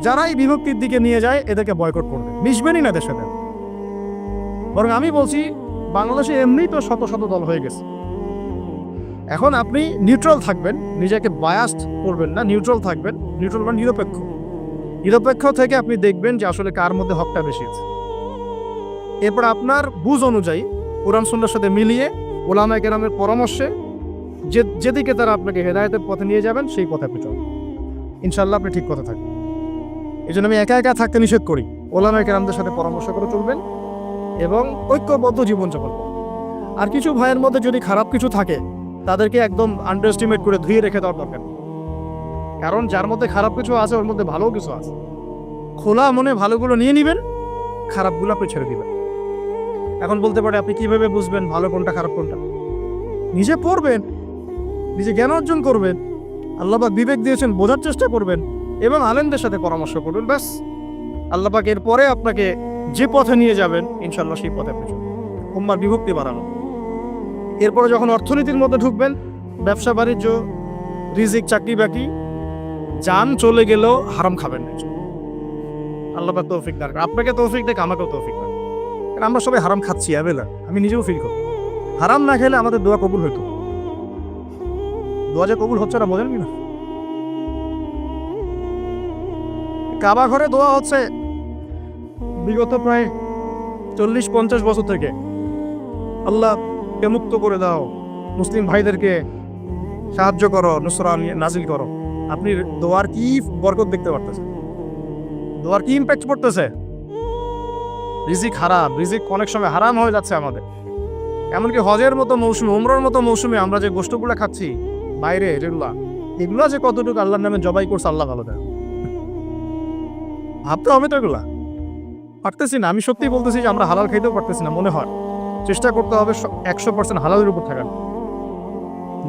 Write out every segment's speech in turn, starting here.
না। যারা এই বিভক্তির দিকে নিয়ে যায়, এদেরকে বয়কট করবে। মিশবেনই না সাথে বরং আমি বলছি, বাংলাদেশে এমনিই তো শত শত দল হয়ে গেছে। এখন আপনি নিউট্রাল থাকবেন, নিজেকে বায়াস্ট করবেন না নিউট্রাল থাকবেন নিউট্রাল মানে নিরপেক্ষ। নিরপেক্ষ থেকে আপনি দেখবেন যে আসলে কার মধ্যে হকটা বেশি আছে। এরপর আপনার বুঝ অনুযায়ী কোরআন সুন্নার সাথে মিলিয়ে ওলামা কেরামের পরামর্শে যে যেদিকে তারা আপনাকে হেদায়তের পথে নিয়ে যাবেন, সেই পথে আপনি চলুন ইনশাল্লাহ আপনি ঠিক কথা থাকবেন। এই জন্য আমি একা একা থাকতে নিষেধ করি। ওলামায় কেরামদের সাথে পরামর্শ করে চলবেন এবং ঐক্যবদ্ধ জীবনযাপন আর কিছু ভাইয়ের মধ্যে যদি খারাপ কিছু থাকে, তাদেরকে একদম আন্ডার এস্টিমেট করে ধুয়ে রেখে দেওয়ার দরকার কারণ যার মধ্যে খারাপ কিছু আছে, ওর মধ্যে ভালো কিছু আছে। খোলা মনে ভালোগুলো নিয়ে নেবেন, খারাপগুলো আপনি ছেড়ে দিবেন। এখন বলতে পারে, আপনি কীভাবে বুঝবেন ভালো কোনটা, খারাপ কোনটা? নিজে পড়বেন, নিজে জ্ঞান অর্জন করবেন আল্লাহবাক বিবেক দিয়েছেন, বোঝার চেষ্টা করবেন এবং আলেমদের সাথে পরামর্শ করবেন ব্যাস। আল্লাহবাক এরপরে আপনাকে যে পথে নিয়ে যাবেন ইনশাল্লাহ সেই পথে চলবেন। উম্মার বিভক্তি বাড়ানো। এরপরে যখন অর্থনীতির মধ্যে ঢুকবেন, ব্যবসা, বাণিজ্য, রিজিক, চাকরি বাকি যান চলে গেলেও হারাম খাবেন না। আল্লাহ পাক তৌফিক দার আপনাকে তৌফিক দেখ, আমাকেও তৌফিক দার কারণ আমরা সবাই হারাম খাচ্ছি অ্যাভেলার আমি নিজেও ফিল করি হারাম না খেলে আমাদের দোয়া কবুল হইতো। দোয়া যে কবুল হচ্ছে না, বোঝেন কি না কাবা ঘরে দোয়া হচ্ছে। বিগত প্রায় চল্লিশ পঞ্চাশ বছর থেকে আল্লাহ কে মুক্ত করে দাও, মুসলিম ভাইদেরকে সাহায্য করো, নুসরা নাজিল করো। আপনি দোয়ার কি বরকত দেখতে পারতেছেন? দোয়ার কি ইম্প্যাক্ট পড়তেছে? রিজিক হারাম, রিজিক অনেক সময় হারাম হয়ে যাচ্ছে আমাদের। এমনকি হজের মতো মৌসুমে, উমরার মতো মৌসুমে আমরা যে গোষ্ঠগুলো খাচ্ছি, বাইরে যেগুলা এগুলো যে কতটুকু আল্লাহর নামে জবাই করছে, আল্লাহ ভালো দেয় ভাবতে হবে তো এগুলা। পারতেছি না, আমি সত্যি বলতেছি যে আমরা হালাল খাইতেও পারতেছি না, মনে হয়। চেষ্টা করতে হবে একশো পার্সেন্ট হালালের উপর থাকার।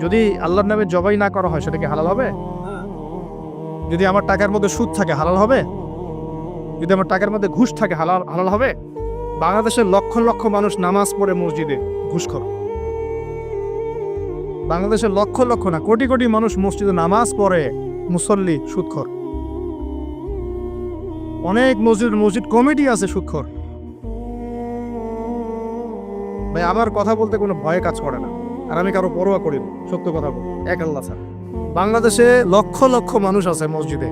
যদি আল্লাহর নামে জবাই না করা হয়, সেটা কি হালাল হবে? যদি আমার টাকার মধ্যে সুদ থাকে, হালাল হবে? যদি আমার টাকার মধ্যে ঘুষ থাকে, হালাল হালাল হবে? বাংলাদেশের লক্ষ লক্ষ মানুষ নামাজ পড়ে মসজিদে ঘুষ ঘুষখোর বাংলাদেশের লক্ষ লক্ষ না, কোটি কোটি মানুষ মসজিদে নামাজ পড়ে, মুসল্লি সুদখোর অনেক মসজিদ মসজিদ কমিটি আছে সুদখোর ভাই, আমার কথা বলতে কোনো ভয় কাজ করে না। আর আমি কারও পরোয়া করি সত্য কথা বল। এক আল্লাহ স্যার। বাংলাদেশে লক্ষ লক্ষ মানুষ আছে মসজিদে।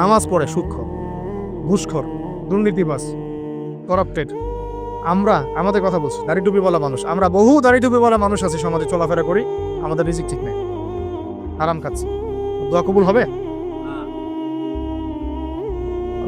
নামাজ পড়ে সূক্ষ্ম, ঘুষখোর দুর্নীতিবাস করাপ্টেড আমরা, আমাদের কথা বলছি, দাড়ি টুপি বলা মানুষ। আমরা বহু দাড়ি টুপি বলা মানুষ আছে, সমাজে চলাফেরা করি, আমাদের রিজিক ঠিক নেই। আরাম খাচ্ছি দোয়া কবুল হবে?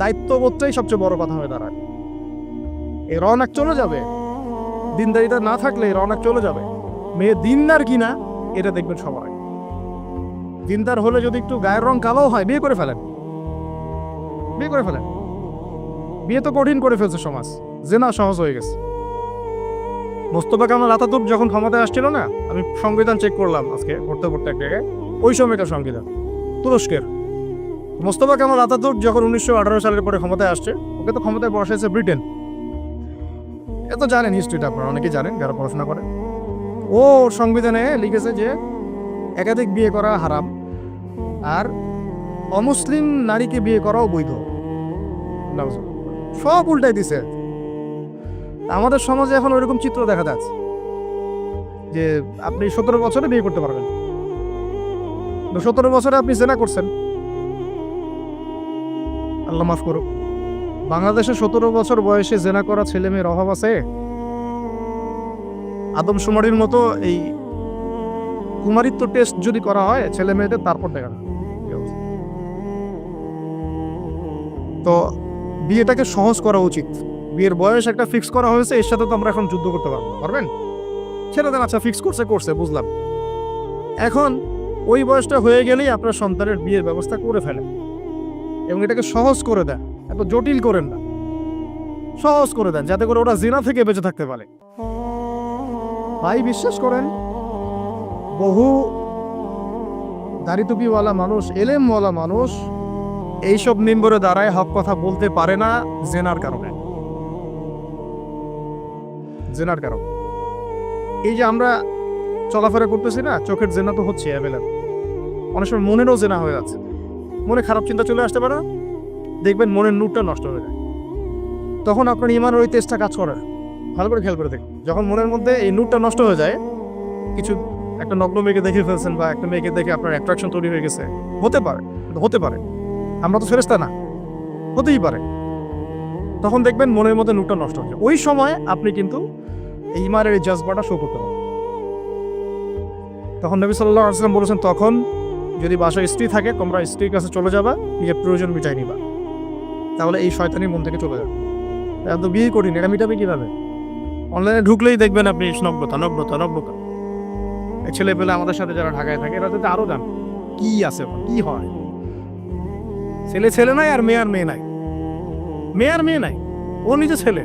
দায়িত্ববোধটাই সবচেয়ে বড় কথা হয়ে দাঁড়ায়। এই রওনাক চলে যাবে। দিনদারিতা না থাকলে রওনাক চলে যাবে। মেয়ে দিনদার কিনা, এটা দেখবেন সবার আগে। দিনদার হলে যদি একটু গায়ের রং কালো হয়, বিয়ে করে ফেলেন। বিয়ে করে ফেলেন। বিয়ে তো কঠিন করে ফেলছে সমাজ। জেনা সহজ হয়ে গেছে। মোস্তফা কামাল আতাতুর্ক যখন ক্ষমতায় আসছিল না, আমি সংবিধান চেক করলাম আজকে পড়তে পড়তে এক জায়গায়। ওই সময়কার সংবিধান। তুরস্কের। মোস্তফা কামাল আতাতুর্ক যখন উনিশশো আঠারো সালের পরে ক্ষমতায় আসছে, ওকে তো ক্ষমতায় বসাইছে ব্রিটেন। এ তো জানেন হিস্ট্রিটা আপনারা অনেকেই জানেন যারা পড়াশোনা করেন। ও সংবিধানে লিখেছে যে, একাধিক বিয়ে করা হারাম, আর অমুসলিম নারীকে বিয়ে করাও বৈধ। সব উল্টাই দিছে। আমাদের সমাজে এখন ওইরকম চিত্র দেখা যাচ্ছে, যে আপনি সতেরো বছরে বিয়ে করতে পারবেন। সতেরো বছরে আপনি জেনা করছেন। আল্লাহ মাফ করুক। বাংলাদেশে সতেরো বছর বয়সে জেনা করা ছেলে মেয়ের অভাব আছে? আদমশুমারির মতো এই কুমারিত্ব টেস্ট যদি করা হয় ছেলে মেয়েদের তারপর দেখা। তো বিয়েটাকে সহজ করা উচিত। বিয়ের বয়স একটা ফিক্স করা হয়েছে, এর সাথে তো আমরা এখন যুদ্ধ করতে পারব, পারবেন? দেন আচ্ছা ফিক্স করছে করছে, বুঝলাম। এখন ওই বয়সটা হয়ে গেলেই আপনার সন্তানের বিয়ের ব্যবস্থা করে ফেলেন। এবং এটাকে সহজ করে দেন। এত জটিল করেন না। সহজ করে দেন, যাতে করে ওরা জেনা থেকে বেঁচে থাকতে পারে। ভাই, বিশ্বাস করেন, বহু দাড়িটুপিওয়ালা মানুষ, এলেমওয়ালা মানুষ এইসব মেম্বরে দাঁড়ায় হক কথা বলতে পারে না জেনার কারণে। জেনার কারণে। এই যে আমরা চলাফেরা করতেছি না, চোখের জেনা তো হচ্ছে অনেক সময় মনেরও জেনা হয়ে যাচ্ছে। মনে খারাপ চিন্তা চলে আসতে পারে, দেখবেন মনের নূরটা নষ্ট হয়ে যায়। তখন আপনার ইমানের ওই তেজটা কাজ করে ভালো করে খেয়াল করে দেখুন, যখন মনের মধ্যে এই নূরটা নষ্ট হয়ে যায়, কিছু একটা নগ্ন মেয়েকে দেখে ফেলছেন বা একটা মেয়েকে দেখে আপনার অ্যাট্রাকশন তৈরি হয়ে গেছে, হতে পারে হতে পারে। আমরা তো ফেরেস্তা না, হতেই পারে। তখন দেখবেন মনের মধ্যে নূরটা নষ্ট যায়। ওই সময় আপনি কিন্তু এই ইমানের এই জজবাটা শো করতে পারেন তখন নবী সাল্লাহ আসলাম বলেছেন, তখন যদি বাসায় স্ত্রী থাকে তোমরা স্ত্রীর কাছে চলে যাবা নিজের প্রয়োজন মিটাই নিবা। তাহলে এই শয়তানির মন থেকে চলে যাবে। এত বিয়ে করিনি এটা মিটাবে কীভাবে? অনলাইনে ঢুকলেই দেখবেন আপনি নব্যতা নব্যতা নব্যতা এই ছেলে পেলে আমাদের সাথে যারা ঢাকায় থাকে এরা যাতে আরও জান কি আছে কি হয়। ছেলে ছেলে নাই আর মেয়ে আর মেয়ে নাই। মেয়ে আর মেয়ে নাই ও নিজে ছেলে।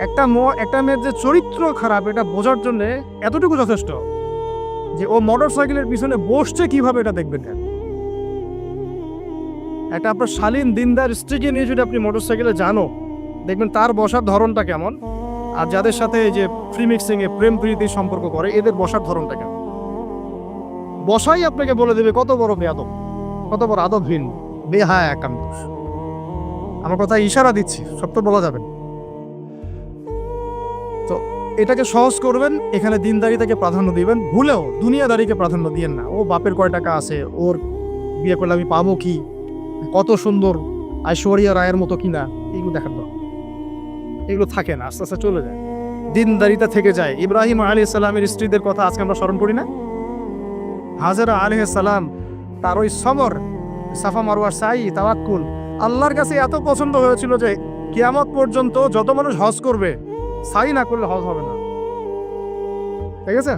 একটা ম- একটা মেয়ের যে চরিত্র খারাপ এটা বোঝার জন্য এতটুকু যথেষ্ট। যে ও মোটর সাইকেলের পিছনে বসছে কীভাবে এটা দেখবেন একটা আপনার শালীন দিনদার স্ত্রীকে নিয়ে যদি আপনি মোটর সাইকেলে জানো, দেখবেন তার বসার ধরনটা কেমন? আর যাদের সাথে এই যে ফ্রি মিক্সিং এ প্রেম প্রীতির সম্পর্ক করে, এদের বসার ধরনটা কেমন? বসাই আপনাকে বলে দেবে, কত বড় বেয়াদব, কত বড় আদবহীন, বেহায় একান্ত আমার কথা ইশারা দিচ্ছি, সব তো বলা যাবে তো এটাকে সহজ করবেন, এখানে দিনদারিতাকে প্রাধান্য দিবেন, ভুলেও দুনিয়াদারিকে প্রাধান্য দিয়েন না। ও বাপের কয় টাকা আছে? ওর বিয়ে করলে আমি পাবো কি? কত সুন্দর ঐশ্বরিয়া রায়ের মতো কিনা? এগুলো দেখার দরকার। এগুলো থাকে না, আস্তে আস্তে চলে যায়। দিনদারিতা থেকে যায়। ইব্রাহিম আলী সালামের স্ত্রীদের কথা আজকে আমরা স্মরণ করি না? হাজারা আলী সালাম, তার ওই সমর সাফা মারোয়ার সাই, তাওয়াক্কুল, আল্লাহর কাছে এত পছন্দ হয়েছিল যে কিয়ামত পর্যন্ত যত মানুষ হজ করবে সাই না করলে হজ হবে না। ঠিক আছে?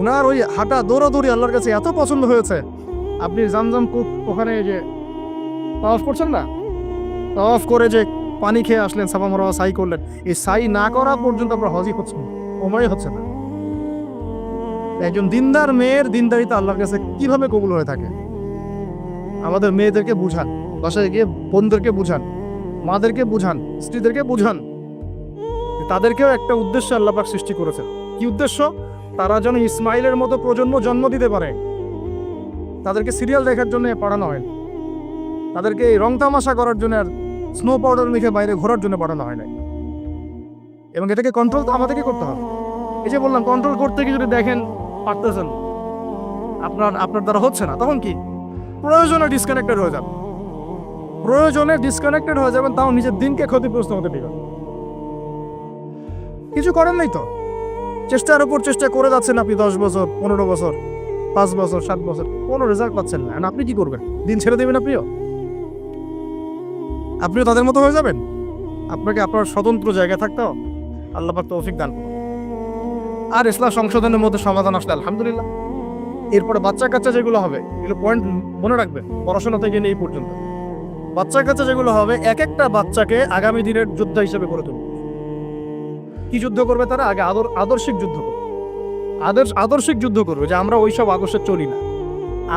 ওনার ওই হাঁটা দৌড়াদৌড়ি আল্লাহর কাছে এত পছন্দ হয়েছে। আপনি জামজাম কূপ ওখানে যে অফ করছেন না? অফ করে যে পানি খেয়ে আসলেন, সাফা মারোয়া সাই করলেন। এই সাই না করা পর্যন্ত আপনার হজই হচ্ছে না ওমরাই হচ্ছে না। একজন দিনদার মেয়ের দিনদারিতা আল্লাহর কাছে কীভাবে কবুল হয়ে থাকে? আমাদের মেয়েদেরকে বুঝান, বাসায় গিয়ে বোনদেরকে বুঝান, মাদেরকে বুঝান, স্ত্রীদেরকে বুঝান। তাদেরকেও একটা উদ্দেশ্য আল্লাপাক সৃষ্টি করেছেন। কি উদ্দেশ্য? তারা যেন ইসমাইলের মতো প্রজন্ম জন্ম দিতে পারে। তাদেরকে সিরিয়াল দেখার জন্য পড়ানো হয়। তাদেরকে এই রং তামাশা করার জন্য আর স্নো পাউডার মেখে বাইরে ঘোরার জন্য পাঠানো হয় নাই। এবং এটাকে কন্ট্রোল তো আমাদেরকে করতে হবে। এই যে বললাম কন্ট্রোল করতে গিয়ে যদি দেখেন, পারতেছেন, আপনার আপনার দ্বারা হচ্ছে না, তখন কি? প্রয়োজনে ডিসকানেক্টেড হয়ে যাবে প্রয়োজনে ডিসকানেক্টেড হয়ে যাবেন, তাও নিজের দিনকে ক্ষতিগ্রস্ত হতে দিবেন। কিছু করেন নাই তো? চেষ্টার উপর চেষ্টা করে যাচ্ছেন আপনি দশ বছর, পনেরো বছর, পাঁচ বছর, সাত বছর, কোনো রেজাল্ট পাচ্ছেন না। আপনি কি করবেন? দিন ছেড়ে দেবেন আপনিও? আপনিও তাদের মতো হয়ে যাবেন? আপনাকে আপনার স্বতন্ত্র জায়গায় থাকতে হবে। আল্লাহ পাক তৌফিক দান করুন। আর ইসলাম সংশোধনের মধ্যে সমাধান আসলে আলহামদুলিল্লাহ। এরপরে বাচ্চা কাচ্চা যেগুলো হবে, এগুলো পয়েন্ট মনে রাখবেন, পড়াশোনা থেকে নিয়ে এই পর্যন্ত। বাচ্চা কাচ্চা যেগুলো হবে, এক একটা বাচ্চাকে আগামী দিনের যোদ্ধা হিসেবে গড়ে তুলবে কি যুদ্ধ করবে তারা? আগে আদর, আদর্শিক যুদ্ধ করবে। আদর্শ, আদর্শিক যুদ্ধ করবে যে আমরা ওইসব আদর্শে চলি না।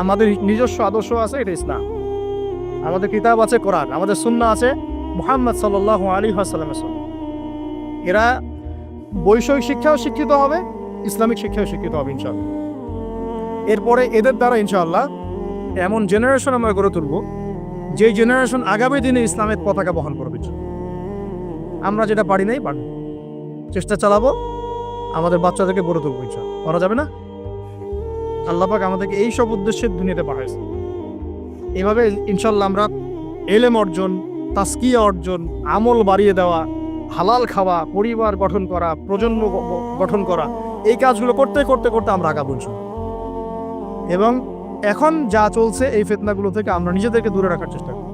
আমাদের নিজস্ব আদর্শ আছে, এটা ইসলাম। আমাদের কিতাব আছে, কোরআন। আমাদের সুন্না আছে, মুহাম্মদ সাল্লাহ আলী হাসালামের সুন্না এরা বৈষয়িক শিক্ষাও শিক্ষিত হবে, ইসলামিক শিক্ষাও শিক্ষিত হবে, ইনশাআল্লাহ। এরপরে এদের দ্বারা, ইনশাআল্লাহ, এমন জেনারেশন আমরা গড়ে তুলব, যে জেনারেশন আগামী দিনে ইসলামের পতাকা বহন করবে আমরা যেটা পারি নাই, পারি চেষ্টা চালাবো, আমাদের বাচ্চাদেরকে গড়ে তুলবো ইনশাআল্লাহ করা যাবে না? আল্লাপাক আমাদেরকে এই সব উদ্দেশ্যে দুনিয়াতে পাঠাইছে। এভাবে ইনশাল্লাহ আমরা এলেম অর্জন তাস্কিয়া অর্জন, আমল বাড়িয়ে দেওয়া, হালাল খাওয়া, পরিবার গঠন করা, প্রজন্ম গঠন করা, এই কাজগুলো করতে করতে করতে আমরা আগাবো। এবং এখন যা চলছে এই ফেতনাগুলো থেকে আমরা নিজেদেরকে দূরে রাখার চেষ্টা করি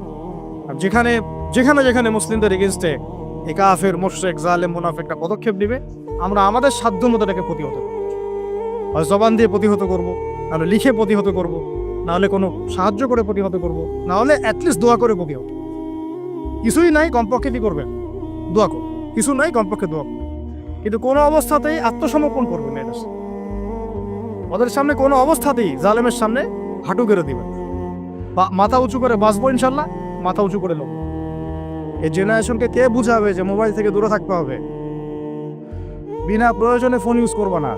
আর যেখানে যেখানে যেখানে মুসলিমদের এগেনস্টে এই কাফের মোশেক জালেম মুনাফেকটা পদক্ষেপ নেবে। আমরা আমাদের সাধ্য মতো এটাকে প্রতিহত করব। হয় জবান দিয়ে প্রতিহত করব, নাহলে লিখে প্রতিহত করব, নাহলে কোনো সাহায্য করে প্রতিহত করব, নাহলে অ্যাটলিস্ট দোয়া করে প্রতিহত কিছুই নাই, কমপক্ষে কি করবেন? দোয়া করুন কিছু নাই, কমপক্ষে দোয়া করুন কিন্তু কোনো অবস্থাতেই আত্মসমর্পণ করবেন না এটার ওদের সামনে কোনো অবস্থাতেই জালেমের সামনে হাঁটু গেড়ে দিবেন বা- মাথা উঁচু করে বাঁচবো ইনশাল্লাহ, মাথা উঁচু করে নেব এই জেনারেশনকে কে বুঝাবে যে মোবাইল থেকে দূরে থাকতে হবে? বিনা প্রয়োজনে ফোন ইউজ করবা না।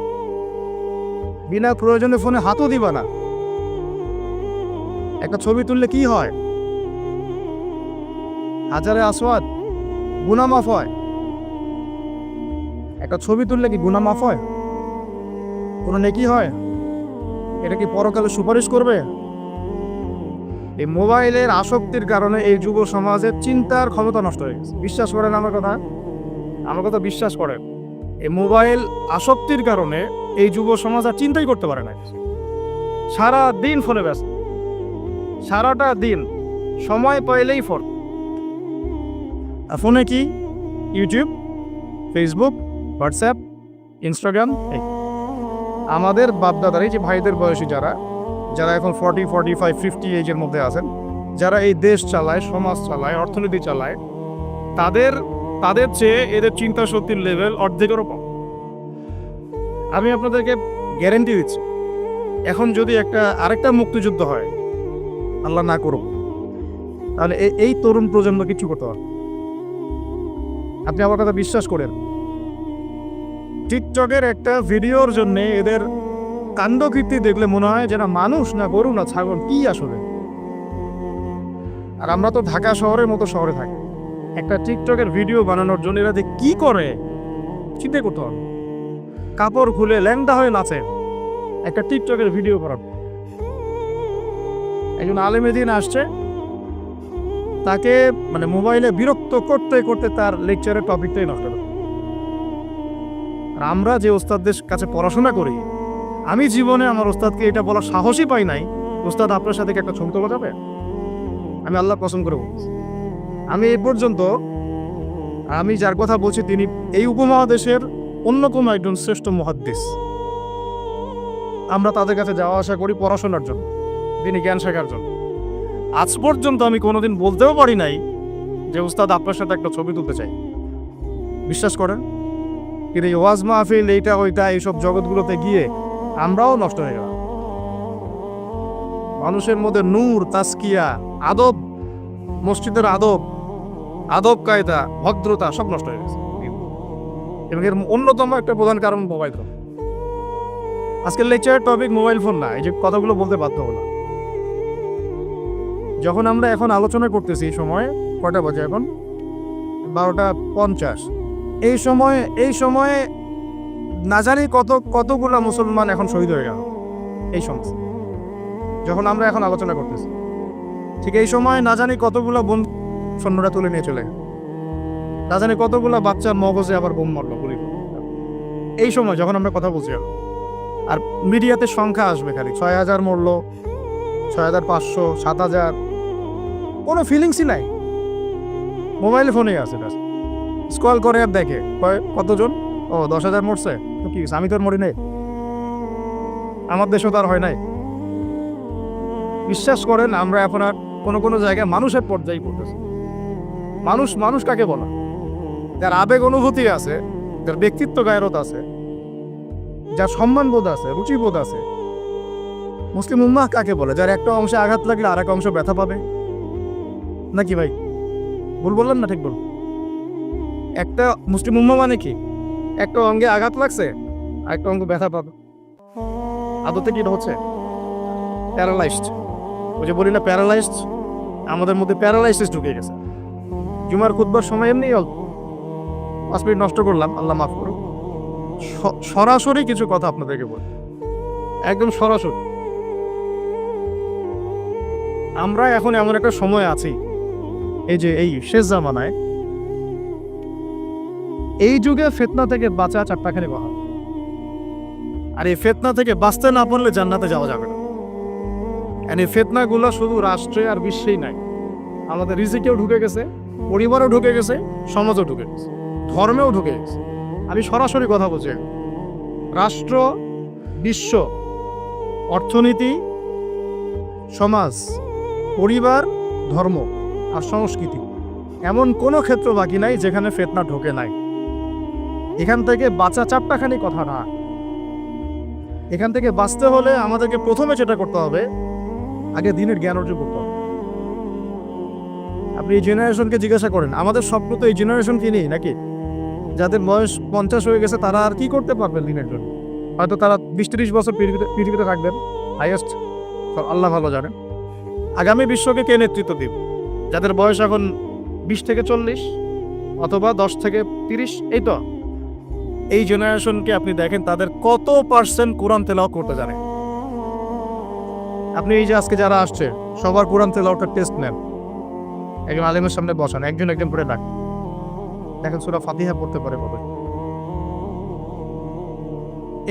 বিনা প্রয়োজনে ফোনে হাতও দিবা না। একটা ছবি তুললে কি হয়? হাজারে আসওয়াদ, গুনামাফ হয়। একটা ছবি তুললে কি গুনামাফ হয়? কোনো নেকি হয়? এটা কি পরকালে সুপারিশ করবে? এই মোবাইলের আসক্তির কারণে এই যুব সমাজের চিন্তার ক্ষমতা নষ্ট হয়ে গেছে। বিশ্বাস করেন আমার কথা? আমার কথা বিশ্বাস করেন। এই মোবাইল আসক্তির কারণে এই যুব সমাজ আর চিন্তাই করতে পারে না। সারা দিন ফোনে ব্যস্ত। সারাটা দিন সময় পাইলেই ফোন। ফোনে কি? ইউটিউব, ফেসবুক, হোয়াটসঅ্যাপ, ইনস্টাগ্রাম আমাদের বাপদাদার যে ভাইদের বয়সী যারা যারা এখন ফর্টি ফর্টি ফাইভ ফিফটি এজের মধ্যে আছেন, যারা এই দেশ চালায়, সমাজ চালায়, অর্থনীতি চালায়, তাদের তাদের চেয়ে এদের চিন্তা শক্তির লেভেল অর্ধেকেরও কম। আমি আপনাদেরকে গ্যারেন্টি দিচ্ছি, এখন যদি একটা, আরেকটা মুক্তিযুদ্ধ হয়, আল্লাহ না করুক, তাহলে এই- তরুণ প্রজন্ম কিছু করতে পারবে আপনি আমার কথা বিশ্বাস করেন। টিকটকের একটা ভিডিওর জন্য এদের কাণ্ডকীর্তি দেখলে মনে হয় যেন মানুষ না গরু না ছাগল, কি আসলে? আর আমরা তো ঢাকা শহরের মতো শহরে থাকি। একটা টিকটকের ভিডিও বানানোর জন্য এরা যে কি করে? চিন্তা করতে হবে। কাপড় খুলে ল্যাংদা হয়ে নাচে। একটা টিকটকের ভিডিও করার একজন আলেমেদিন আসছে। তাকে মানে মোবাইলে বিরক্ত করতে করতে তার লেকচারের টপিকটাই নষ্ট আমরা যে ওস্তাদদের কাছে পড়াশোনা করি আমি জীবনে আমার ওস্তাদকে এটা বলার সাহসই পাই নাই। ওস্তাদ আপনার সাথে একটা ছবি তোলা যাবে? আমি আল্লাহ পছন্দ করে বলছি। আমি এই পর্যন্ত আমি যার কথা বলছি তিনি এই উপমহাদেশের অন্যতম একজন শ্রেষ্ঠ মহাদ্দেশ আমরা তাদের কাছে যাওয়া আসা করি পড়াশোনার জন্য, তিনি জ্ঞান শেখার জন্য। আজ পর্যন্ত আমি কোনোদিন বলতেও পারি নাই যে উস্তাদ আপনার সাথে একটা ছবি তুলতে চাই। বিশ্বাস করেন? কিন্তু এই ওয়াজ মাহফিল, এইটা, ওইটা, এইসব জগৎগুলোতে গিয়ে আমরাও নষ্ট হয়ে গেলাম। মানুষের মধ্যে নূর তাস্কিয়া আদব, মসজিদের আদব আদব কায়দা, ভদ্রতা সব নষ্ট হয়ে গেছে। এবং এর অন্যতম একটা প্রধান কারণ মোবাইল ফোন। আজকের লেকচারের টপিক মোবাইল ফোন না, এই যে কথাগুলো বলতে বাধ্য হলাম। যখন আমরা এখন আলোচনা করতেছি এই সময় কয়টা বাজে এখন? বারোটা পঞ্চাশ। এই সময়, এই সময়ে না জানি কত, কতগুলা মুসলমান এখন শহীদ হয়ে গেল এই সমস্ত যখন আমরা এখন আলোচনা করতেছি। ঠিক এই সময় না জানি কতগুলা বোন সৈন্যরা তুলে নিয়ে চলে না জানি কতগুলা বাচ্চার মগজে আবার বোম মারলো গুলি এই সময় যখন আমরা কথা বলছি। আর মিডিয়াতে সংখ্যা আসবে খালি, ছয় হাজার মরলো, ছয় হাজার পাঁচশো, সাত হাজার, কোনো ফিলিংসই নাই। মোবাইল ফোনেই আছে ব্যাস। স্কল করে আর দেখে, কয়, কতজন? ও, দশ হাজার মরছে? কি? আমি তো আর মরি নাই। আমার দেশও তো আর হয় নাই। বিশ্বাস করেন, আমরা এখন আর কোনো কোনো জায়গায় মানুষের পর্যায়ে পড়তেছি। মানুষ মানুষ কাকে বলা? যার আবেগ অনুভূতি আছে, যার ব্যক্তিত্ব গায়রত আছে, যার সম্মানবোধ আছে, রুচিবোধ আছে। মুসলিম উম্মাহ কাকে বলে? যার একটা অংশে আঘাত লাগলে আর এক অংশ ব্যথা পাবে? নাকি ভাই? ভুল বললাম না ঠিক বল একটা মুসলিম উম্মা মানে কি? একটা অঙ্গে আঘাত লাগছে আর একটা অঙ্গ ব্যথা পাবে। আদতে কি হচ্ছে? প্যারালাইজড ওই যে বলি না প্যারালাইজড আমাদের মধ্যে প্যারালাইসিস ঢুকে গেছে। জুমার খুদবার সময় এমনি অল্প। পাঁচ মিনিট নষ্ট করলাম, আল্লাহ মাফ করুক। সরাসরি কিছু কথা আপনাদেরকে বলি। একদম সরাসরি। আমরা এখন এমন একটা সময় আছি, এই যে এই শেষ জামানায় এই যুগে ফেতনা থেকে বাঁচা চারটাখানি কথা আর এই ফেতনা থেকে বাঁচতে না পারলে জান্নাতে যাওয়া যাবে না। এই ফেতনাগুলো শুধু রাষ্ট্রে আর বিশ্বেই নাই। আমাদের রিজিকেও ঢুকে গেছে, পরিবারও ঢুকে গেছে, সমাজও ঢুকে গেছে, ধর্মেও ঢুকে গেছে। আমি সরাসরি কথা বলছি, রাষ্ট্র, বিশ্ব, অর্থনীতি, সমাজ, পরিবার, ধর্ম আর সংস্কৃতি এমন কোনো ক্ষেত্র বাকি নাই যেখানে ফেতনা ঢোকে নাই। এখান থেকে বাঁচা চারটাখানি কথা না। এখান থেকে বাঁচতে হলে আমাদেরকে প্রথমে যেটা করতে হবে, আগে দিনের জ্ঞান অর্জন করতে হবে। আপনি এই জেনারেশনকে জিজ্ঞাসা করেন, আমাদের স্বপ্ন তো এই জেনারেশন কি নেই নাকি? যাদের বয়স পঞ্চাশ হয়ে গেছে, তারা আর কি করতে পারবেন দিনের জন্য? হয়তো তারা বিশ ত্রিশ বছর পৃথিবীতে পৃথিবীতে থাকবেন হাইয়েস্ট আল্লাহ ভালো জানেন আগামী বিশ্বকে কে নেতৃত্ব দিবে? যাদের বয়স এখন বিশ থেকে চল্লিশ, অথবা দশ থেকে তিরিশ, এই তো। এই জেনারেশনকে আপনি দেখেন, তাদের কত পার্সেন্ট কোরআন তেলাও করতে জানে। আপনি এই যে আজকে যারা আসছে, সবার কোরআন তেলাওটার টেস্ট নেন। একজন আলিমের সামনে বসান, একজন একজন করে ডাক। দেখেন সুরা ফাতিহা পড়তে পারে কবে।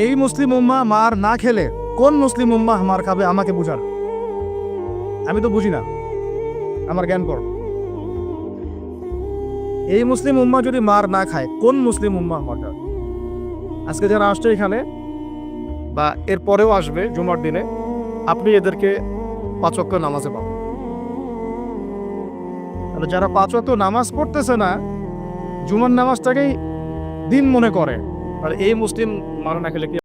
এই মুসলিম উম্মা মার না খেলে কোন মুসলিম উম্মা মার খাবে, আমাকে বুঝান। আমি তো বুঝি না, আমার জ্ঞান কর এই মুসলিম উম্মা যদি মার না খায়, কোন মুসলিম উম্মা মার খাবে? আজকে যারা আসছে এখানে বা এর পরেও আসবে জুমার দিনে, আপনি এদেরকে পাঁচ অক্ষ নামাজে পাবেন। তাহলে যারা পাঁচ নামাজ পড়তেছে না, জুমার নামাজটাকেই দিন মনে করে। আর এই মুসলিম মারা না খেলে